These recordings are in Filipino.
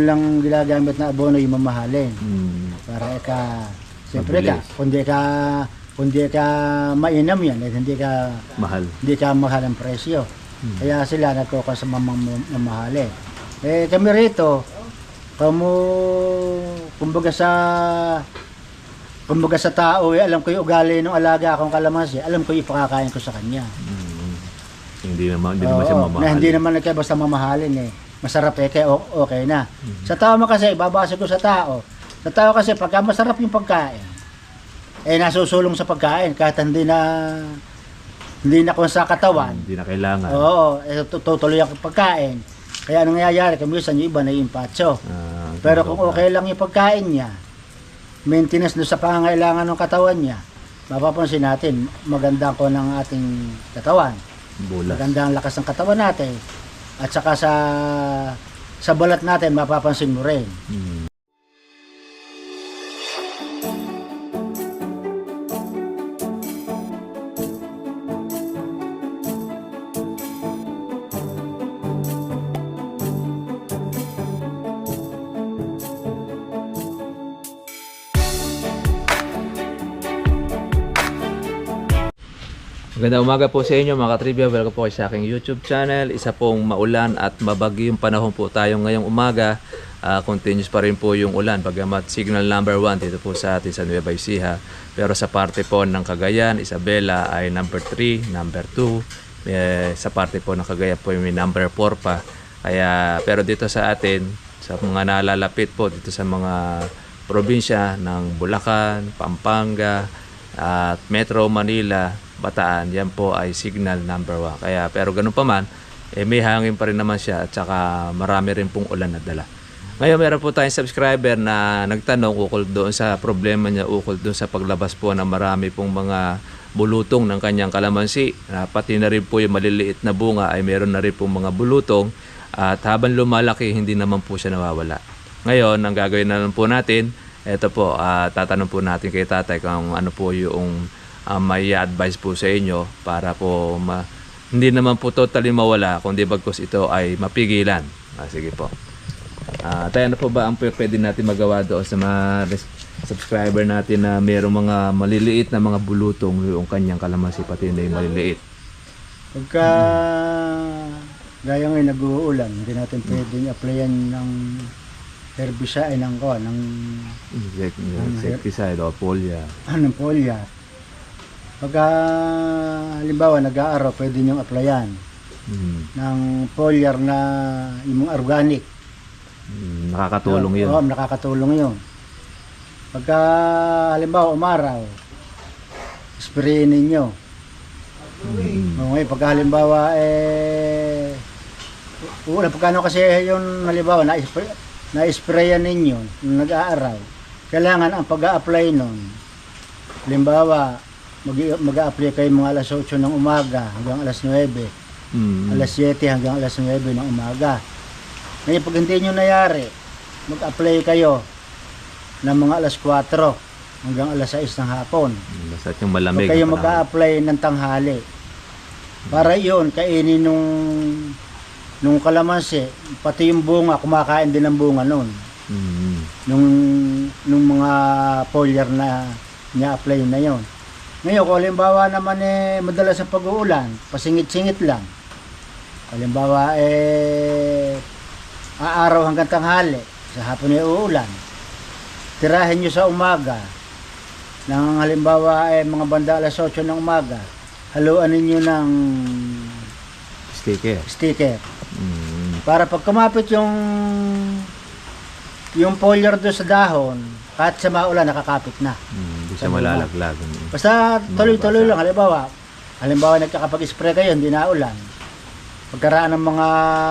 ngayon lang ginagamit na abono yung mamahalin. Mm. Para ka, siyempre ka, kundi ka, kundi ka mainam yan, eh, hindi ka, Mahal. hindi ka mahal ang presyo. Hmm. Kaya sila nagkukuha sa mamahalin. Eh kami rito, kamo, kumbaga sa, kumbaga sa tao, eh, alam ko yung ugali ng alaga akong kalamansi, alam ko yung ipakakain ko sa kanya. Mm. Hindi naman, hindi naman siya mamahal. Na hindi naman nagkaya basta mamahalin eh. Masarap eh, kaya okay na. Sa tao mo kasi, babase ko sa tao. Sa tao kasi, pagka masarap yung pagkain, eh nasusulong sa pagkain kahit hindi na hindi na kung sa katawan. Hindi na kailangan. Oo, eh, tu- tutuloy ang pagkain. Kaya anong nangyayari, kamisan yung iba na impatso. Ah, Pero kung okay lang yung pagkain niya, maintenance doon sa pangangailangan ng katawan niya, mapapansin natin, maganda ko ng ating katawan. Bulas. Maganda ang lakas ng katawan natin. At saka sa sa balat natin, mapapansin mo rin. Mm. Magandang umaga po sa inyo mga katribya. Welcome po sa aking YouTube channel. Isa pong maulan at mabagyong panahon po tayo ngayong umaga. Ah, continuous pa rin po yung ulan. Bagamat signal number 1 dito po sa atin sa Nueva Ecija. Pero sa parte po ng Cagayan, Isabela ay number 3, number 2. Eh, sa parte po ng Cagayan po may number 4 pa. Kaya, pero dito sa atin, sa mga nalalapit po dito sa mga probinsya ng Bulacan, Pampanga, at Metro Manila, Bataan, yan po ay signal number 1. Kaya pero ganun pa man, eh, may hangin pa rin naman siya at saka marami rin pong ulan na dala. Ngayon meron po tayong subscriber na nagtanong ukol doon sa problema niya ukol doon sa paglabas po ng marami pong mga bulutong ng kanyang kalamansi. Na pati na rin po yung maliliit na bunga ay meron na rin pong mga bulutong at habang lumalaki hindi naman po siya nawawala. Ngayon, ang gagawin na lang po natin, eto po, ah, tatanong po natin kay tatay kung ano po yung ah, may advice po sa inyo para po ma- hindi naman po totally mawala, kundi bagkus ito ay mapigilan. Ah, sige po. Ah, tayo na po ba ang pwede natin magawa doon sa mga subscriber natin na mayroong mga maliliit na mga bulutong yung kanyang kalamansi pati na yung maliliit. Pagka gaya ngayon nag-uulan, hindi natin pwedeng applyan ng herbicide ng ko, ng Insect, insecticide o polya. anong polya. Pagka halimbawa nag-aaraw, pwede niyong applyan Mm. ng foliar na mga organic. Mm, Nakakatulong yun. Oo, nakakatulong yun. Pagka halimbawa umaraw, sprayin ninyo. Mm. O ngayon, pagka halimbawa eh una pagkano kasi yung halimbawa na na-sprayan ninyo nung nag-aaraw. Kailangan ang pag-a-apply nun. Halimbawa, mag-a-apply kayo mga alas 8 ng umaga hanggang alas 9. Mm. Alas 7 hanggang alas 9 ng umaga. Ngayon, pag hindi nyo nayari, mag-apply kayo ng mga alas 4 hanggang alas 6 ng hapon. Yung Huwag malamig. kayo na panahon. mag-a-apply ng tanghali. Para yun, kainin nung nung kalamansi, pati yung bunga, kumakain din ng bunga nun. Mm. Nung, nung mga foliar na niya-apply na yon. Ngayon, kung halimbawa naman eh, madalas sa pag-uulan, pasingit-singit lang. Halimbawa eh, aaraw hanggang tanghali, sa hapon ay uulan. Tirahin nyo sa umaga, ng halimbawa eh, mga banda alas 8 ng umaga, haluan ninyo ng Sticker. sticker. Mm. Para pag kumapit yung yung foliar doon sa dahon, kahit sa maulan, nakakapit na. Mm. Siya malalaglag. Basta tuloy-tuloy lang. Halimbawa, halimbawa nagkakapag-spray kayo, hindi na ulan. Pagkaraan ng mga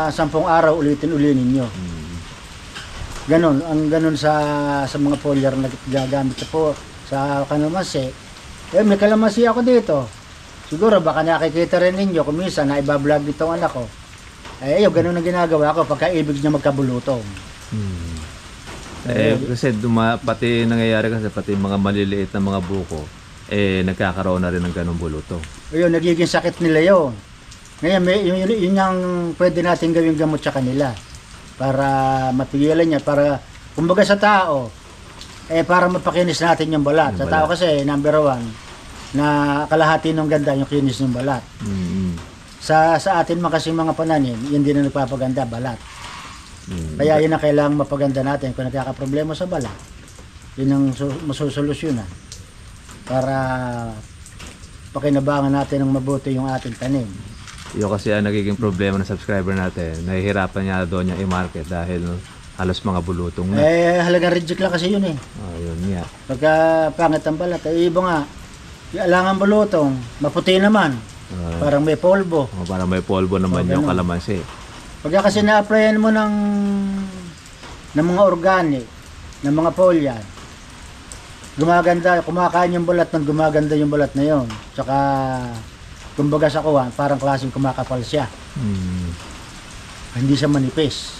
sampung araw, ulitin-uli ninyo. Mm. Ganon, ang ganon sa sa mga foliar na gagamit sa po sa kalamansi. Eh, may kalamansi ako dito. Siguro baka nakikita rin ninyo kung minsan na ibablog itong anak ko. Eh, yun, ganun ang ginagawa ko pagka ibig niya magkabulutong. Mm. Eh, kasi duma, pati nangyayari kasi pati mga maliliit na mga buko, eh, nagkakaroon na rin ng ganong buluto. Ayun, nagiging sakit nila yun. Ngayon, may, yun, yun, yun yung pwede natin gawing gamot sa kanila. para mapigilan niya para kumbaga sa tao eh para mapakinis natin yung balat. Yung Sa tao balat. kasi number one na kalahati ng ganda yung kinis ng balat. Mm. Sa sa atin man kasing mga pananim, yun din ang nagpapaganda balat. Mm. Kaya yun ang kailangang mapaganda natin kung nagkakaproblema sa balat. Yun ang su- masusolusyonan para pakinabangan natin ng mabuti yung ating tanim. Yung kasi ang nagiging problema ng subscriber natin, nahihirapan niya doon niya i-market dahil halos mga bulutong na. Eh, halagang reject lang kasi yun eh. Oh, yun nga. Pagka pangit ang balat, eh, iba nga, alangan bulutong, maputi naman, Ah, parang may polvo. oh, para may polvo naman Oh, yung kalamansi. Pagka kasi na-applyan mo ng, ng mga organic, ng mga foliar, gumaganda, kumakain yung balat ng gumaganda yung balat na yon. Tsaka, kumbaga sa kuwan, parang klaseng kumakapal siya. Mm. Hindi siya manipis.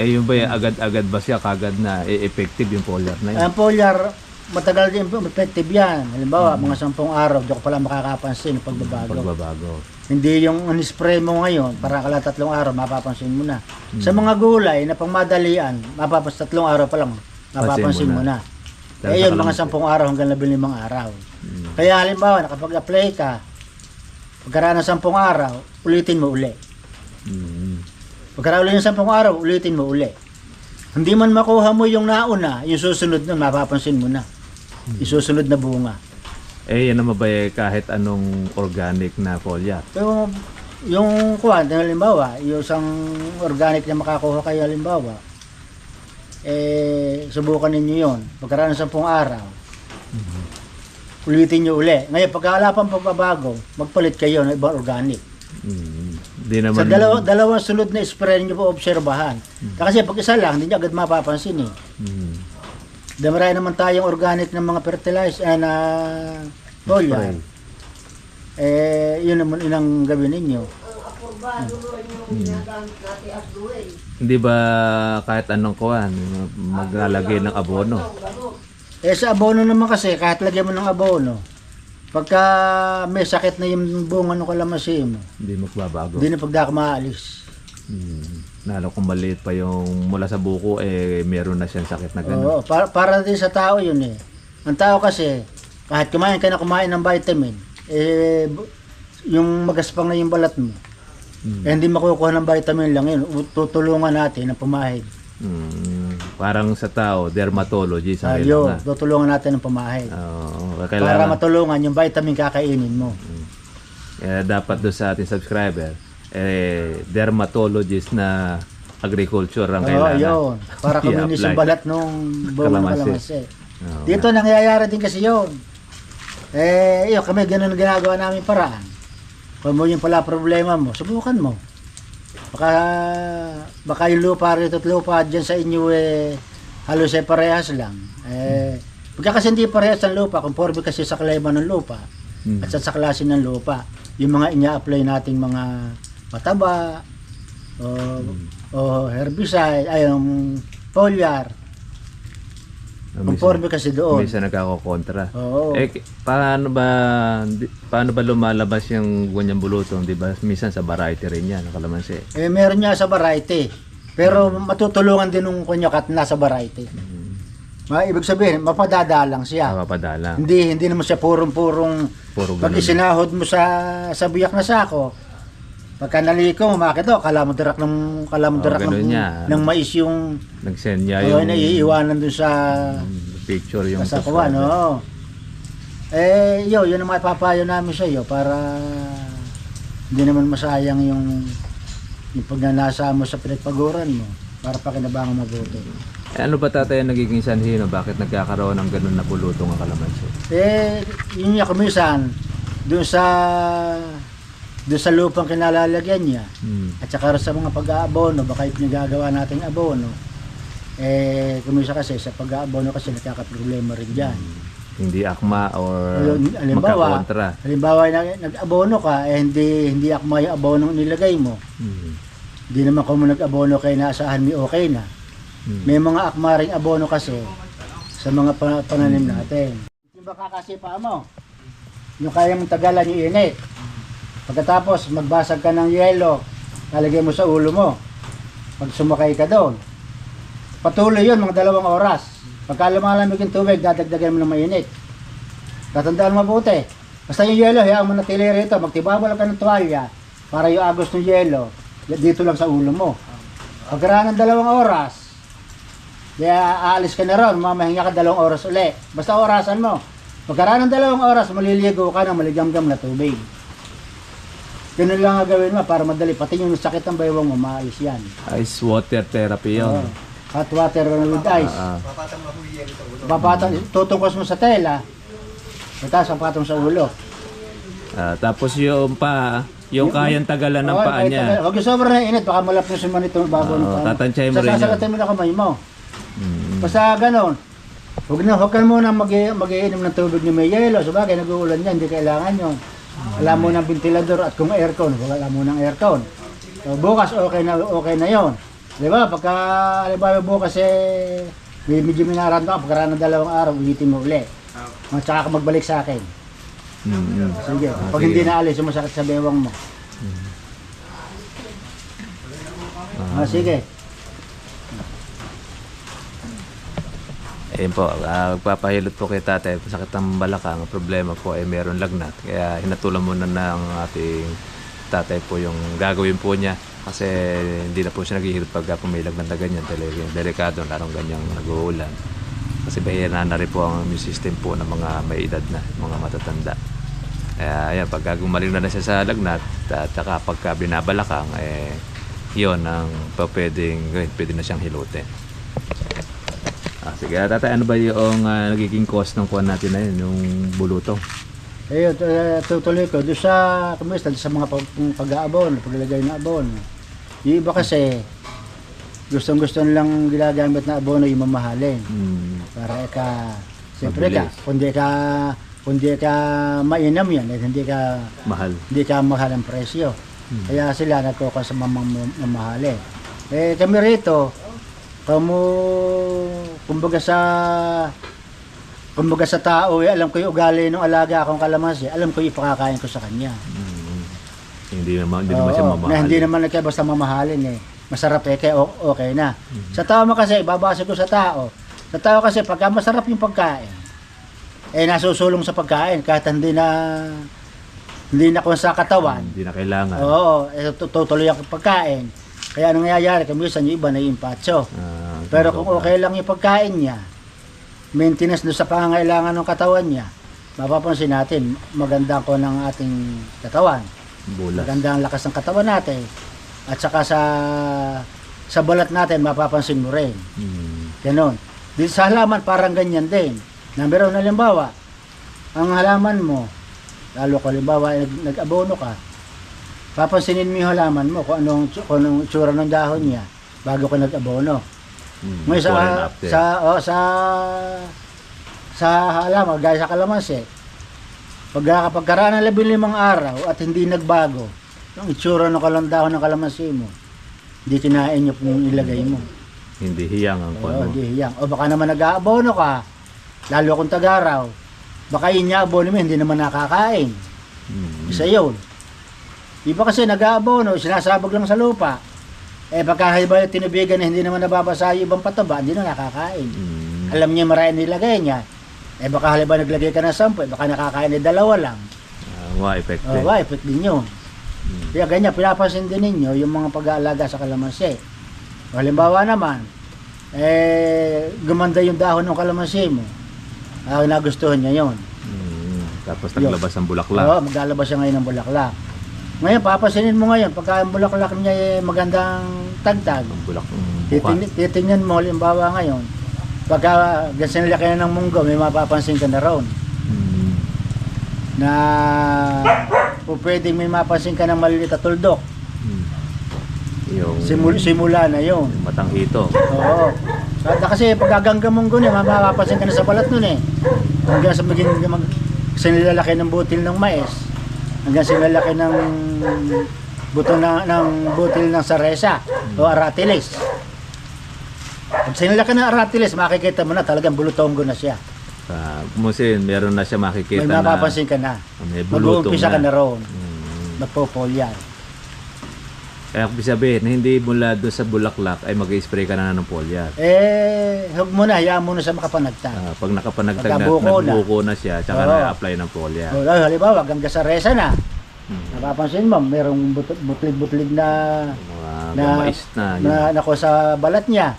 Eh yung ba yung agad-agad ba siya kagad na e-effective yung foliar na yun? Ang foliar, matagal din po, effective yan. Halimbawa, mga sampung araw, di ko pala makakapansin ng pagbabago. Pagbabago. Hindi yung spray mo ngayon, para kala tatlong araw, mapapansin mo na. Sa mga gulay na pangmadalian, mapapansin tatlong araw pa lang, mapapansin Pansin mo na. Dahil Eh yun, mga sampung araw hanggang labing limang araw. Mm. Kaya halimbawa, nakapag-apply ka, pagkaraan ng sampung araw, ulitin mo uli. Mm. Pagkaraan ulit ng sampung araw, ulitin mo uli. Hindi man makuha mo yung nauna, yung susunod nun, mapapansin mo na. Isusunod na bunga. Eh yan naman ba eh, kahit anong organic na foliar? Pero yung kuwan, halimbawa, yung isang organic na makakuha kayo halimbawa, eh, subukan ninyo yon Pagkaraan ng sampung araw, ulitin nyo uli. Ngayon, pagka wala pang pagbabago, magpalit kayo ng ibang organic. Mm. Di naman... Sa dalawa, dalawang sunod na spray nyo po obserbahan. Kasi pag isa lang, hindi nyo agad mapapansin eh. Mm. Dahil marami naman tayong organic ng mga fertilizer and uh. Spray. Eh, yun naman inang gawin ninyo. Hindi ba kahit anong kuhan, maglalagay ng abono? Eh sa abono naman kasi, kahit lagyan mo ng abono, pagka may sakit na yung bunga ng kalamansi mo, Hindi magbabago. hindi na pagdaka maalis. Hmm. Lalo kung maliit pa yung mula sa buko, eh meron na siyang sakit na gano'n. Oo, para, para din sa tao yun eh. Ang tao kasi, kahit kumain ka na kumain ng vitamin, eh, yung magaspang na yung balat mo, Hmm. eh, hindi makukuha ng vitamin lang yun. Tutulungan natin ng pamahid. Hmm. Parang sa tao, dermatologist ang Ayun, kailangan. tutulungan natin ng pamahid. Oo, Para kailangan. matulungan yung vitamin kakainin mo. Eh, dapat doon sa ating subscriber, eh, dermatologist na agriculture ang Oo, kailangan. yun. Para kuminis I-apply. yung balat nung buong Kalamansi. kalamansi. Oo Dito nangyayari din kasi yun. Eh, yun, kami ganun ginagawa namin paraan. Kung mo yung pala problema mo, subukan mo. Baka, baka yung lupa rito at lupa dyan sa inyo eh, halos ay parehas lang. Eh, pagka kasi hindi parehas ang lupa, conforme kasi sa klima ng lupa Hmm. at sa, sa klase ng lupa, yung mga inya-apply nating mga pataba, o, o herbicide, ay yung foliar, conforme kasi doon. Minsan nagkakakontra. Oo. Eh, paano ba paano ba lumalabas yung ganyang bulutong, 'di ba? Minsan sa variety rin 'yan, kalamansi. Eh, meron niya sa variety. Pero matutulungan din nung kunyakat nasa variety. Ma, ibig sabihin, mapadadalang siya. Nakapadala. Hindi hindi naman siya purong-purong Puro pag isinahod mo sa sa biyak na sako. Pagka naliko, makita ko, kala mo dirak ng kala mo Oo, dirak ganun ng, niya. ng mais yung Nag-send niya yung yung naiiwanan dun sa mm, picture yung sa kuwan, no. Eh, yo, yun ang maipapayo namin sa iyo para hindi naman masayang yung yung pagnanasa mo sa pinagpaguran mo para pakinabangan mabuti. Eh, ano ba tatay ang nagiging sanhi no? Bakit nagkakaroon ng ganun na bulutong ang kalamansi? Eh, yun niya kumisan doon sa doon sa lupang kinalalagyan niya Hmm. at saka sa mga pag-aabono baka yung pinagagawa nating abono eh kumisa kasi sa pag-aabono kasi nagkakaproblema rin diyan. Hindi akma or halimbawa, magkakontra. halimbawa nag, nag-abono ka, eh, hindi, hindi akma yung abono nilagay mo. Hmm. Hindi naman kung mo nag-abono kay naasahan mo okay na. Hmm. May mga akma ring abono kasi sa mga pa- pananim natin. Yung baka kasi pa mo, yung kaya mong tagalan yung init. Pagkatapos magbasag ka ng yelo, lalagay mo sa ulo mo. Pag sumakay ka doon, patuloy yun, mga dalawang oras. Pagka lumalamig yung tubig, dadagdagan mo ng mainit. Tatandaan mabuti. Basta yung yelo, hayaan mo natili rito. Magtibabal ka ng tuwalya para yung agos ng yelo, dito lang sa ulo mo. Pagkaraan ng dalawang oras, kaya aalis ka na ron, mamahinga ka dalawang oras uli. Basta orasan mo. Pagkaraan ng dalawang oras, maliligo ka ng maligamgam na tubig. Ganun lang ang gawin mo para madali. Pati yung sakit ng baywang mo, maalis yan. Ice water therapy yun. Oo. Hot water with ice. Ah, Papatang, tutungkos mo sa tela. Tapos ang patong sa ulo. ah, tapos yung pa, yung kayang tagalan ng Oo, paa kahit niya. tagal- Huwag yung sobrang na init, baka malapos yung manito bago Oo, ng paa. tatansyahin mo rin yun. Sasagatin mo na kamay mo. Mm. Basta ganon. Huwag na, huwag ka muna mag mag-iinom ng tubig ni may yelo. Sabagay, nag-uulan yan, hindi kailangan yun. Alam mo ng ventilador at kung aircon, wala mo ng aircon. So, bukas okay na okay na yon. Di ba? Pagka, halimbawa bukas eh, may medyo minaran ka, pagkaraan ng dalawang araw, ulitin mo uli. At saka ka magbalik sa akin. Mm. Sige. Ah, Pag hindi naalis, sumasakit sa bewang mo. Ah, sige. Ayun po, uh, magpapahilot po kay tatay. Sakit ang balakang. Ang problema po ay meron lagnat. Kaya hinatulan muna ng ating tatay po yung gagawin po niya. Kasi hindi na po siya naghihilot pag may lagnat na ganyan. Delikado, larong ganyang nag-uulan. Kasi bahira na rin po ang immune system po ng mga may edad na, mga matatanda. Kaya ayan, pagka gumaling na, na siya sa lagnat, at saka pagka binabalakang, eh, yun ang pwedeng, pwede na siyang hilutin. Ah, sige, tatay, ano ba yung ah, nagiging cost ng kuwan natin na yun, yung bulutong? Ayun, uh, tutuloy ko. Doon sa, kumista, sa mga pag, pag-aabon, paglalagay ng abon. Yung iba kasi, gustong gusto nilang ginagamit na abono yung mamahalin. Hmm. Para ka, siyempre ka, kundi ka, kundi ka mainam yan, at hindi ka, Mahal. hindi ka mahal ang presyo. Hmm. Kaya sila nagkukuha sa mamang mamahalin. Eh, kami rito, kamo, kumbaga sa, kumbaga sa tao, eh, alam ko yung ugali ng alaga akong kalamansi, alam ko yung ipakakain ko sa kanya. Hmm. Hindi naman, hindi naman siya Oo, mamahal. Na hindi naman nagkaya basta mamahalin eh. Masarap eh, kaya o- okay na. Sa tao mo kasi, babase ko sa tao. Sa tao kasi, pagka masarap yung pagkain, eh nasusulong sa pagkain kahit hindi na hindi na kung sa katawan. Hindi na kailangan. Oo, eh, tu- tutuloy ang pagkain. Kaya anong nangyayari, kamisan yung iba na impatso. Ah, Pero kung okay lang yung pagkain niya, maintenance doon sa pangangailangan ng katawan niya, mapapansin natin, maganda ko ng ating katawan. Bulas. Maganda ang lakas ng katawan natin. At saka sa sa balat natin, mapapansin mo rin. Hmm. Ganon. Dito sa halaman, parang ganyan din. Number one, halimbawa, ang halaman mo, lalo ko halimbawa, nag, nag-abono ka, papansinin mo yung halaman mo kung anong, kung anong tsura ng dahon niya bago ka nag-abono. Hmm. Ngayon sa, sa, oh, sa, sa halaman, gaya sa kalamansi, pag kapag karaan ng labing limang araw at hindi nagbago, yung itsura ng kalandahon ng kalamansi mo, hindi kinain niyo kung ilagay mo. Hindi hiyang ang kuwan Oo, mo. di hiyang. O baka naman nag-aabono ka, lalo kung tagaraw, baka yun niya abono mo, hindi naman nakakain. Hmm. Isa yun. Iba kasi nag-aabono, sinasabog lang sa lupa. Eh baka halimbawa tinubigan na hindi naman nababasa yung ibang pataba, hindi na nakakain. Hmm. Alam niya marami nilagay niya. Eh baka halimbawa naglagay ka ng sampo, eh, baka nakakain na dalawa lang. Ah, mga effective. Oh, why, pwede din yun. Hmm. Kaya ganyan, pinapansin din ninyo yung mga pag-aalaga sa kalamansi. Halimbawa naman, eh, gumanda yung dahon ng kalamansi mo. Ah, nagustuhan niya yon. Hmm. Tapos Yun. naglabas ang bulaklak. Oo, maglalabas siya ngayon ng bulaklak. Ngayon, papasinin mo ngayon, pagka ang bulaklak niya eh, magandang tagtag, Ang bulak ang buka. titin, titingnan mo, halimbawa ngayon, pagka gansan laki na ng munggo, may mapapansin ka na roon. Hmm. Na o pwedeng may mapansin ka ng maliliit at tuldok. Hmm. Yung, Simula, simula na yung matang hito. Oo. Kada kasi pagkagangga mong gano'n, mapapansin ka na sa balat nun eh. Hanggang sa maging mag, sa nilalaki ng butil ng mais. Hanggang sa nilalaki ng buto na, ng butil ng saresa o aratilis. Pag sinilaki ng aratilis, makikita mo na talagang bulutongo na siya. Uh, kumusin, meron na siya makikita May na mapapansin ka na. may bulutong Mag-uumpisa ka na roon. Hmm. Magpopol yan. Kaya kung sabihin, hindi mula doon sa bulaklak ay mag-spray ka na ng foliar. Eh, huwag mo na, hayaan mo na sa makapanagtag. Ah, pag nakapanagtag na, Pagkabuko na. nagbuko na siya, tsaka Oo. na-apply ng foliar. O, lalo, halimbawa, hanggang sa resa na. Hmm. Napapansin mo, merong but- butlig-butlig na Mga na, na. yun. na, nako sa balat niya.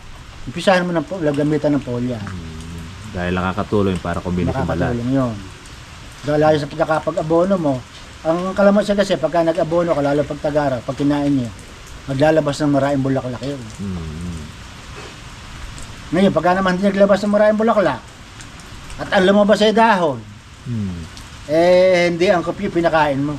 Umpisahan mo ng po- gamitan ng polya. Hmm. Dahil nakakatulong para kuminis yung balat. Makakatulong yun. Dahil sa pagkakapag-abono mo, ang kalamansi kasi pagka nag-abono ka, lalo pag tagara, pag kinain niya, maglalabas ng maraming bulaklak yun. Hmm. Ngayon, pagka naman hindi naglabas ng maraming bulaklak, at ang lumabas ay dahon, Hmm. eh hindi ang kopyo pinakain mo.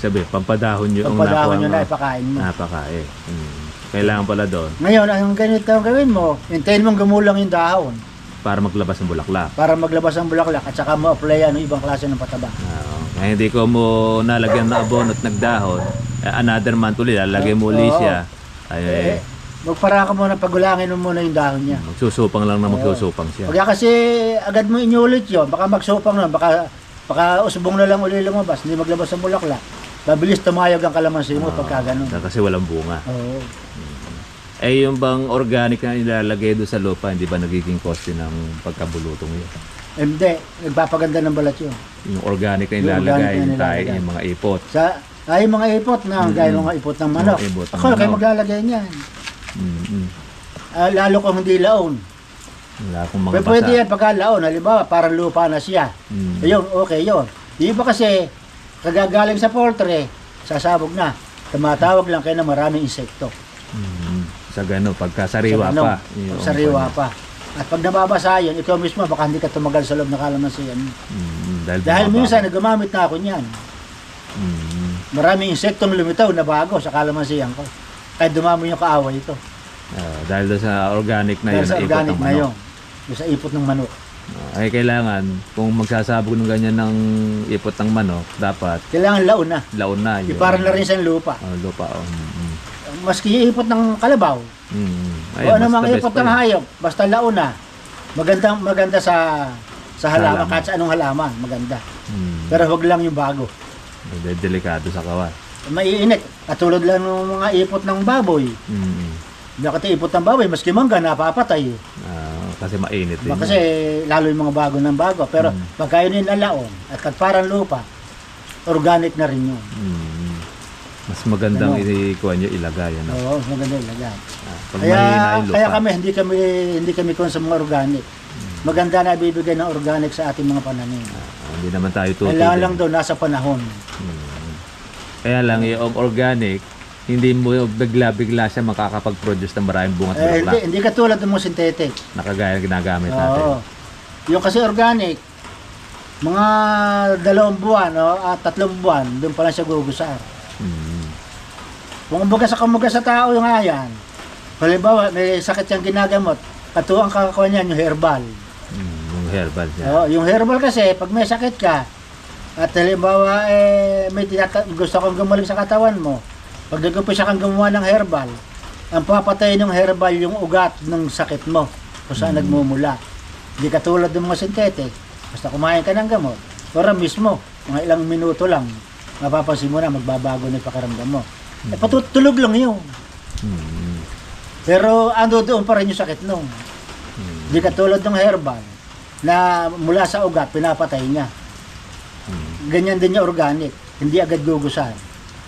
Sabi, pampadahon yun. ang nakuha nyo mo. na ipakain mo. Napakain. Hmm. Kailangan pala doon Ngayon, ang ganito ang gawin mo, hintayin mong gumulang yung dahon para maglabas ng bulaklak. para maglabas ang bulaklak at saka mo apply ano ibang klase ng pataba. Oo. Kaya hindi ko mo nalagyan ng abono at nagdahon. Eh, another month ulit, lalagyan mo ulit Oo. siya. Ay, Eh, magpara ka muna, pagulangin mo muna yung dahon niya. magsusupang lang na magsusupang siya. Pagka kasi agad mo inulit yun, baka magsupang na, baka, baka usbong na lang uli lumabas, hindi maglabas ang bulaklak. Mabilis tumayog ang kalamansi mo Oo. pagka ganun. Kasi walang bunga. Oo. Eh, yung bang organic na ilalagay doon sa lupa, hindi ba nagiging coste ng pagkabulutong yun? Hindi, nagpapaganda ng balat yun. Yung organic na Yung ilalagay, na yung tayo, yung mga ipot. Sa, ay mga ipot na, Mm. gaya ng mga ipot ng manok. Mga ipot ng Ako, kayo manok. maglalagay niyan. Mm-mm. Ah, lalo kung hindi laon. Wala akong mga Pwede, basa. pwede yan pagka laon, halimbawa, parang lupa na siya. Mm. Ayun, okay yun. Di ba kasi, kagagaling sa poultry, sasabog na. Tumatawag lang kayo na maraming insekto. Mm. Sa gano, pagka sariwa Sa ano, pa. yung Sariwa kanya. pa. At pag nababasa yun, ikaw mismo, baka hindi ka tumagal sa loob ng kalamansiyan. Mm, dahil, Dahil minsan, nagumamit na ako niyan. Mm. Maraming insektong lumitaw na bago sa kalamansiyan ko. Kahit dumami yung kaaway ito. Ah, dahil doon sa organic na Dahil yun, sa organic ng na manok. yun. Sa ipot ng manok. Ah, ay kailangan, kung magsasabog ng ganyan ng ipot ng manok, dapat Kailangan laon na. laon na. yun. Iparang na rin sa lupa. Oh, lupa. Oh. Mm, Maski ipot ng kalabaw. mm. Mm. o best ipot ng hayop. Basta laon na. Maganda, maganda sa sa halaman, Halaman. kahit sa anong halaman, maganda. Mm. Pero wag lang yung bago. De- delikado sa kawan. Maiinit. Katulad lang ng mga ipot ng baboy. Mm. Bakit ipot ng baboy, maski mangga, napapatay. eh. Ah, kasi mainit din. Kasi lalo yung mga bago ng bago. Pero Mm. pagka yun yung nalaon, at pag parang lupa, organic na rin yun. Mm. Mas magandang Ano? ikuha nyo ilagay. Ano? Oo, maganda yung lagay. Ah, pag Kaya, mahina kaya kami, hindi kami, hindi kami kun sa mga organic. Mm. Maganda na bibigay ng organic sa ating mga pananim. Ah, hindi naman tayo tutuloy. Kailangan lang daw nasa panahon. Mm. Kaya lang yung organic, hindi mo bigla-bigla siya makakapag-produce ng maraming bunga at Eh, hindi, bulaklak. hindi katulad ng mga synthetic. Nakagaya ng ginagamit natin. Oo. Yung kasi organic, mga dalawang buwan o at tatlong buwan, doon pa lang siya gugusar. Mm. Kung kumbaga sa kumuga sa tao yung ayan, halimbawa may sakit siyang ginagamot, katuwang kakakuha niyan yung herbal. Mm. Yung herbal niya. Oo, yung herbal kasi, pag may sakit ka, at halimbawa eh, may tinata- gusto kong gumaling sa katawan mo, pag nag-umpisa kang gumawa ng herbal, ang papatay ng herbal yung ugat ng sakit mo, kung saan Mm. nagmumula. Hindi katulad ng mga synthetic, basta kumain ka ng gamot, para mismo, mga ilang minuto lang, mapapansin mo na magbabago na yung pakiramdam mo. Eh, patutulog lang yun. Mm. Pero ando doon pa rin yung sakit nung. Mm. Hindi katulad ng herbal na mula sa ugat, pinapatay niya. Mm. Ganyan din yung organic. Hindi agad gugusan.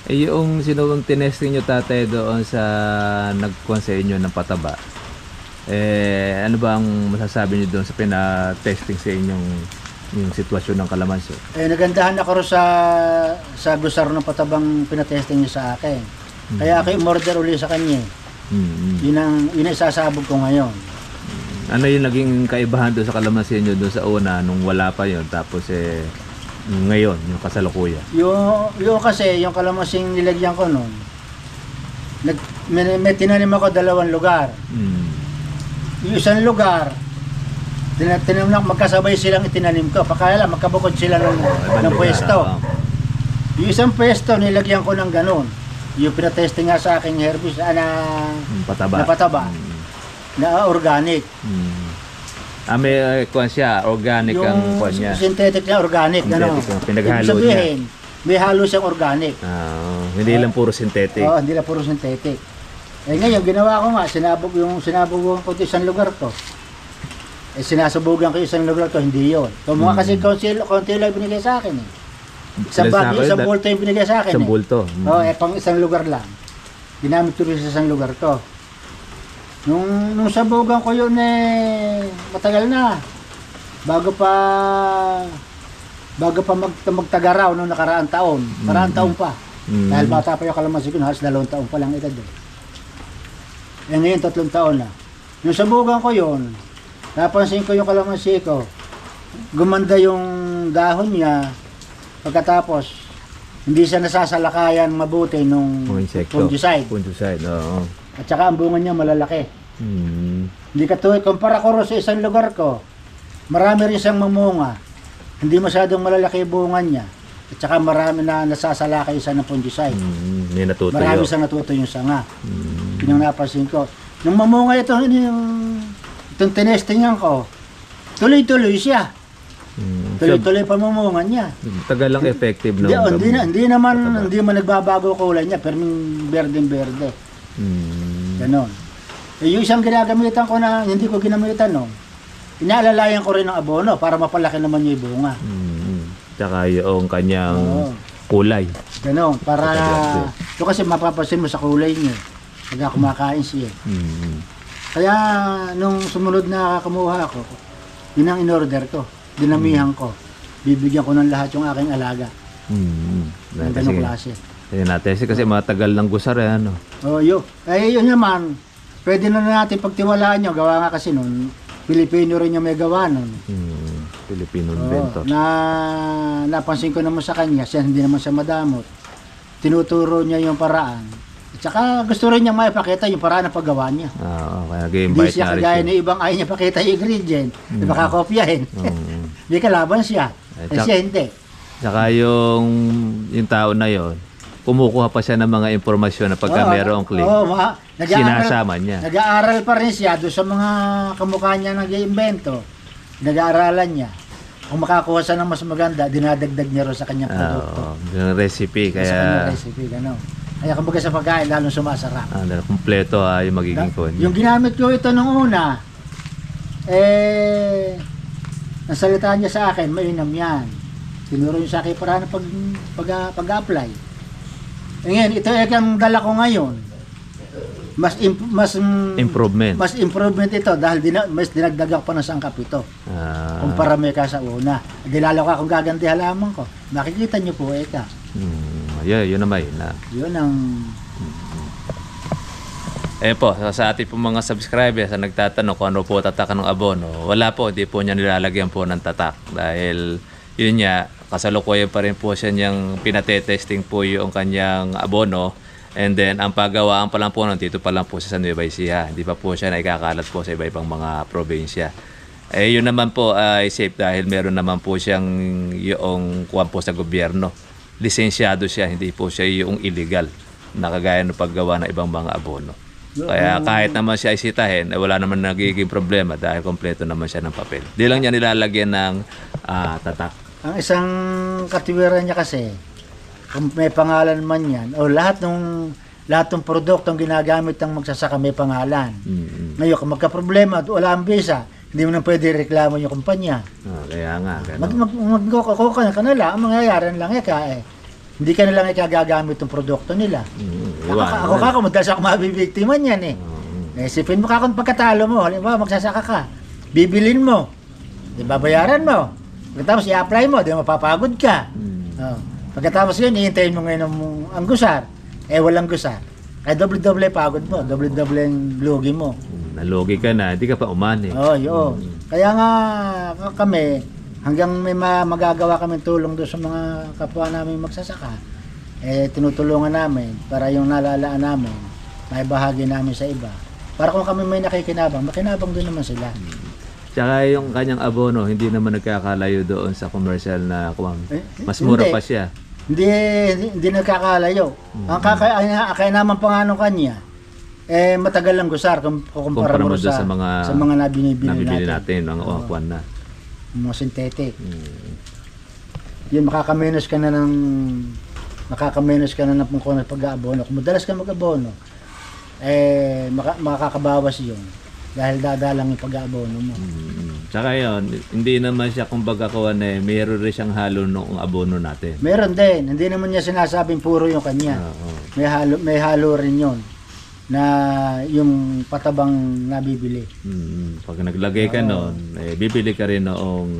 Eh, yung sinubong tinesting nyo tatay doon sa nagkuhan sa inyo ng pataba, eh, ano ba ang masasabi nyo doon sa pina-testing sa inyong yung sitwasyon ng kalamansi? Eh, nagandahan ako rin sa, sa gusar ng patabang pinatesting niya sa akin. Mm. Kaya ako umorder uli sa kanya. Mm. Yun ang, yun ang isasabog ko ngayon. Ano yung naging kaibahan doon sa kalamansi nyo doon sa una nung wala pa yon tapos eh ngayon yung kasalukuyan? Yung, yung kasi, yung kalamasing nilagyan ko noon, nag, may, may tinanim ako dalawang lugar. Mm. Yung isang lugar, tinanim na magkasabay silang itinanim ko. Pakala magkabukod sila ng, Ibang ng pwesto. ah. Yung isang pwesto, nilagyan ko ng ganun. Yung pinatesting nga sa aking herbicide ah, na, pataba. na pataba, Mm. na organic. Mm. Ah, may uh, kuhan siya, organic ang kuhan niya. synthetic na organic, Synthetic, ano. oh, pinaghalo sabihin, may halo siyang organic. Ah, hindi lang puro synthetic. Oo, hindi lang puro synthetic. Eh ngayon, ginawa ko nga, sinabog yung sinabog ko isang lugar to. Eh sinasubugan ko yung isang lugar to, hindi yon. Kung mga kasi konti, konti lang binigay sa akin eh. Ilan bag, sako yun? isang bulto yung binigay sa akin Isang eh. bulto. Mm. Oo, eh pang isang lugar lang. Ginamit ko rin sa isang lugar to. Nung, nung sabugan ko yun eh, matagal na. Bago pa, bago pa mag, magtagaraw nung nakaraang taon. Nakaraang taon pa. Mm. Dahil bata pa yung kalamansi ko, halos dalawang taon pa lang edad eh. Eh ngayon, tatlong taon na. Nung sabugan ko yun, napansin ko yung kalamansi ko, gumanda yung dahon niya, pagkatapos, hindi siya nasasalakayan mabuti nung fungicide. Fungicide, oo. At saka ang bunga niya malalaki. Mm. Hindi katulad, kumpara ko sa isang lugar ko, marami rin siyang mamunga. Hindi masyadong malalaki yung bunga niya. At saka marami na nasasalakay siya ng fungicide. Mm. May natutuyo. Marami siyang natuto yung sanga. Mm. Yun ang napansin ko. Nung mamunga ito, ano yung itong tinestingan ko, tuloy-tuloy siya. Mm. Tuloy-tuloy pa mamunga niya. tagal lang effective no. Hindi, oh, na, hindi naman Pataba. hindi man nagbabago kulay niya, pero berde-berde. Mm. Ganon. Eh, yung isang ginagamitan ko na hindi ko ginamitan no, inaalalayan ko rin ng abono para mapalaki naman yung bunga. Mm. Tsaka yung kanyang Oo. kulay. Ganon, para Pataba. ito kasi mapapansin mo sa kulay niya. Pagka kumakain siya. Mm. Kaya nung sumunod na kumuha ako, yun ang in-order ko. Dinamihan ko. Bibigyan ko ng lahat yung aking alaga. Mm. Ng Kasi, ganong klase. kasi natin kasi, kasi matagal ng gusar eh, ano. Oh, yun. Eh, yun naman, pwede na natin pagtiwalaan nyo. Gawa nga kasi nun, Pilipino rin yung may gawa nun. Mm. Filipino Oo, inventor. na napansin ko naman sa kanya, siya hindi naman siya madamot. Tinuturo niya yung paraan. At saka gusto rin niya maipakita yung paraan ng paggawa niya. Oo, kaya Hindi ga-invite siya na rin kagaya siya. ng ibang ayaw niya pakita yung ingredient. Di ba kakopyahin? Oo. Hindi kalaban siya. At Eh, saka- siya hindi. Tsaka yung, yung tao na yon kumukuha pa siya ng mga impormasyon na pagka Oo, mayroong click, oo, ma- nag-aaral- sinasama niya. Nag-aaral pa rin siya doon sa mga kamukha niya nag-iimbento. Nag-aaralan niya. Kung makakuha siya ng mas maganda, dinadagdag niya rin sa kanyang produkto. Oo, yung recipe, sa kanyang kaya recipe, gano'n. Kaya kumbaga sa pagkain, lalong sumasarap. ano, kumpleto ha, yung magiging kon. yung ginamit ko ito nung una, eh, nasalita niya sa akin, mainam yan. Tinuro niya sa akin para pag, pag, pag-apply. E ngayon, ito eh ang dala ko ngayon. Mas, imp- mas, mm, Improvement. mas improvement ito dahil dina, mas dinagdagan ko pa ng sangkap ito. Ah, Kumpara may ka sa una. Dilala ko akong gaganti halaman ko. Makikita niyo po, eka. mm, yeah, yun naman yun na. Yun ang... Eh po, sa, sa ating po mga subscribers na nagtatanong kung ano po tatak ng abono, wala po, di po niya nilalagyan po ng tatak. Dahil yun niya, kasalukuyan pa rin po siya niyang pinate-testing po yung kanyang abono. And then, ang paggawaan pa lang po nun, dito pa lang po siya sa Nueva Ecija. Hindi pa po siya naikakalat po sa iba-ibang mga probinsya. Eh, yun naman po ay safe dahil meron naman po siyang yung kuwan po sa gobyerno. Lisensyado siya, hindi po siya yung illegal na kagaya ng paggawa ng ibang mga abono. Kaya kahit naman siya isitahin, eh, wala naman nagiging problema dahil kompleto naman siya ng papel. Di lang niya nilalagyan ng ah, tatak. Ang isang katiwiran niya kasi, kung may pangalan man yan, o lahat ng lahat ng produktong ginagamit ng magsasaka may pangalan. Mm-mm. Ngayon, kung magka-problema at wala ang visa, hindi mo na pwede reklamo yung kumpanya. Ah, kaya nga, Mag, ganun. mag, magkukuha ka na kanila, ang mangyayari lang eka eh. Hindi ka na lang ikagagamit ng produkto nila. Mm, Ako, iwan. ako, ako, ako madalas ako mabibiktima niyan eh. Mm, Eh, Isipin mo ka kung pagkatalo mo, halimbawa magsasaka ka, bibilin mo, di babayaran mo. Pagkatapos i-apply mo, di mapapagod ka. mm. Oh. Pagkatapos yun, ihintayin mo ngayon ang, ang gusar. Eh, walang gusar. Kaya doble-doble pagod mo, doble-doble ang lugi mo. Mm, Nalugi ka na, hindi ka pa umani. Oo, oh, yun. Kaya nga k- kami, hanggang may ma- magagawa kami tulong doon sa mga kapwa namin magsasaka, eh, tinutulungan namin para yung nalalaan namin, may bahagi namin sa iba. Para kung kami may nakikinabang, makinabang din naman sila. Tsaka yung kanyang abono, hindi naman nagkakalayo doon sa commercial na kuwang. Eh, Mas mura hindi. pa siya. Hindi, hindi, hindi nagkakalayo. Ang kaka, ang kaya naman pa nga nung kanya, eh matagal lang gusar kung kumpara mo sa, sa mga sa mga nabinibili Nabibili natin. natin, ang oh, kuwan na. Mga synthetic. Mm. yun makakamenos ka na ng makakamenos ka na ng pungkon ng pag-aabono. Kung madalas ka mag-abono, eh maka, makakabawas yun. Dahil dadalang yung pag-aabono mo. Mm. Tsaka yun, hindi naman siya kumbaga kuwan eh, mayroon rin siyang halo noong abono natin. Meron din, hindi naman niya sinasabing puro yung kanya. Oo. May halo, may halo rin yun na yung patabang nabibili. Mm, pag naglagay ka noon, eh, bibili ka rin noong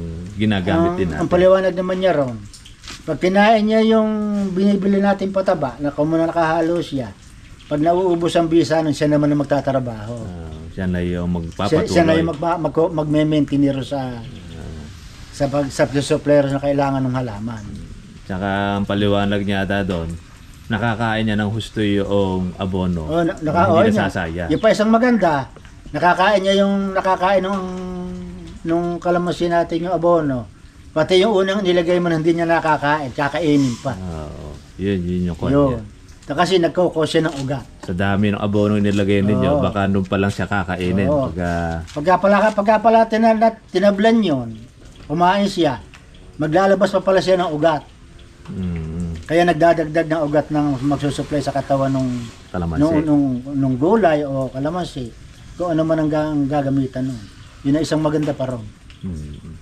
ginagamit din ang, ang natin. paliwanag naman niya ron, pag kinain niya yung binibili natin pataba, na kung muna nakahalo siya, pag nauubos ang bisa nun, siya naman ang magtatrabaho. Ah, siya na yung siya, magpapatuloy. siya na yung magma, mag, magme-maintainero sa sa pag sa supplier na kailangan ng halaman. Tsaka ang paliwanag niya ata doon, nakakain niya ng husto yung abono. Oh, na, naka, hindi oh, niya. nasasaya. Yung pa isang maganda, nakakain niya yung nakakain nung nung kalamansi natin yung abono. Pati yung unang nilagay mo hindi niya nakakain, kakainin pa. Oo. yun, yun yung kanya. Yun. Na Kasi nagkukos siya ng ugat. Sa dami ng abono nilagay ninyo, Oo. baka doon pa lang siya kakainin. Oo. Pagka, Pagka pala, pagka pala tinanat, tinablan yun, kumain siya, maglalabas pa pala siya ng ugat. mm, Kaya nagdadagdag ng ugat ng magsusupply sa katawan nung, kalamansi. nung, nung, nung gulay o kalamansi. Kung ano man ang, ga- ang gagamitan nun. Yun ang isang maganda pa ron. Mm.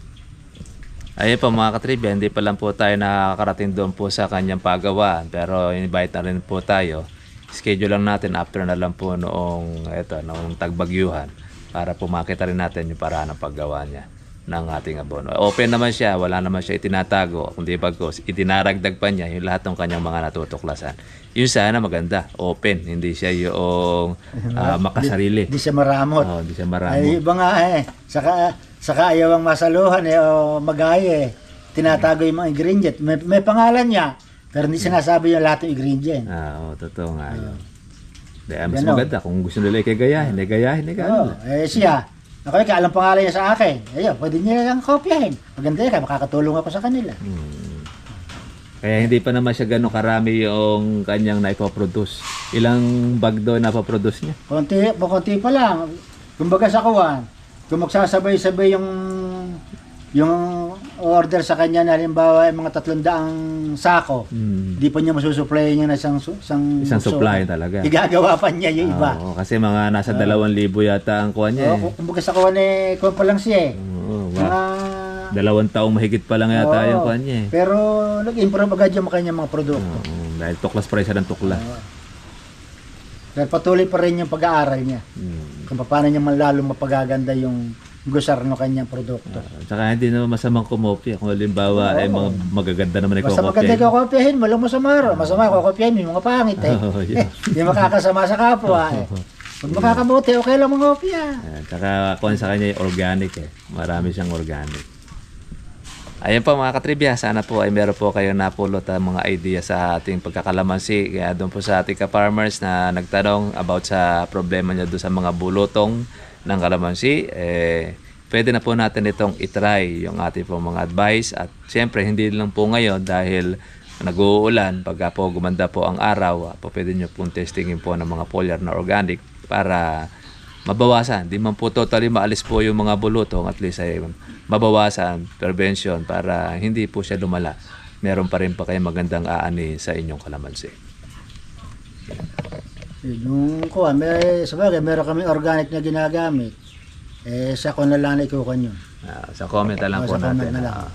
Ayun po mga katribya, hindi pa lang po tayo nakakarating doon po sa kanyang pagawaan. Pero invite na rin po tayo. Schedule lang natin after na lang po noong, eto, noong tagbagyuhan para po makita rin natin yung paraan ng paggawa niya ng ating abono. Open naman siya, wala naman siya itinatago, kundi bagkos, itinaragdag pa niya yung lahat ng kanyang mga natutuklasan. Yun sana maganda, open, hindi siya yung ah, makasarili. Hindi siya maramot. Oo, hindi siya maramo. Ay, iba nga eh. Saka, saka ayaw ang masaluhan eh, o magaya eh. Tinatago yung mga ingredient. May, may pangalan niya, pero hindi sinasabi yung lahat ng ingredient. Ah, oo, totoo nga yun. Dahil mas Ganon. maganda kung gusto nila ikay gayahin, eh gayahin, eh Oo, ganon. eh siya, ako eh, alam pangalan niya sa akin. Ayun, pwede niya lang kopyahin. Maganda yan, kaya makakatulong ako sa kanila. Hmm. Kaya hindi pa naman siya gano'ng karami yung kanyang naipoproduce. Ilang bag doon napoproduce niya? Konti, konti pa lang. Kumbaga sa kuwan, kung magsasabay-sabay yung yung order sa kanya na halimbawa ay mga tatlong daang sako, Hmm. Di pa niya masusupply niya na isang, isang, Isang so, supply talaga. Igagawa pa niya yung iba. Oo, kasi mga nasa dalawang libo yata ang kuha niya. Oo, Eh. kung- kumbaga sa kawan eh, kuwan pa lang siya eh. Oo, Mga, wa- dalawang taong mahigit pa lang yata Oo. yung kuha niya. eh. pero nag-improve agad yung kanyang mga produkto. Oo, dahil tuklas pa rin siya ng tuklas. Pero patuloy pa rin yung pag-aaral niya. Hmm. Kung paano niya man lalong mapagaganda yung gusar ng kanyang produkto. Ah, Tsaka hindi naman masamang kumopya. Kung halimbawa ay mga magaganda naman Basta ikokopya. maganda kakopyahin, walang masama. Masama kakopyahin, yung mga pangit eh. Oo, yun. Hindi makakasama sa kapwa eh. Pag makakabuti, okay lang mga kopya. Ayan, Tsaka kung sa kanya yung organic eh. Marami siyang organic. Ayan po mga katribya, sana po ay meron po kayong napulot ang mga idea sa ating pagkakalamansi. Kaya doon po sa ating ka-farmers na nagtanong about sa problema niya doon sa mga bulutong ng kalamansi, eh, pwede na po natin itong itry yung ating po mga advice. At siyempre, hindi lang po ngayon dahil nag-uulan, pagka po gumanda po ang araw, po pwede nyo pong testingin po ng mga foliar na organic para mabawasan. Di man po totally maalis po yung mga bulutong, at least ay mabawasan, prevention, para hindi po siya lumala. Meron pa rin pa kayo magandang aani sa inyong kalamansi. Yung kuha, may, sabagay, meron kami organic na ginagamit. Eh, sa ko na lang ikukan yun. Ah, sa comment na lang Oh, po sa comment natin. na lang. ah.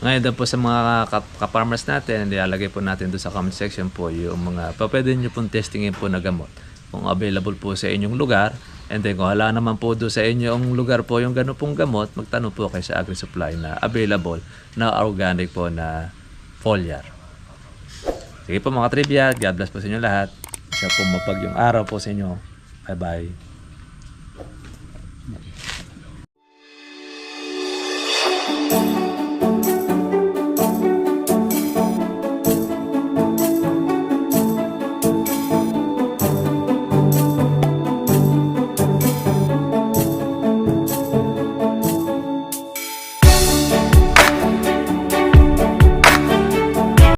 ngayon po sa mga ka- ka-farmers natin, ilalagay po natin doon sa comment section po yung mga, pa pwede nyo pong testingin po na gamot kung available po sa inyong lugar. And then kung hala naman po doon sa inyong lugar po yung gano'n pong gamot, magtanong po kayo sa AgriSupply na available na organic po na foliar. Sige po mga trivia, God bless po sa inyo lahat. Isa po mapagyong araw po sa inyo. Bye-bye.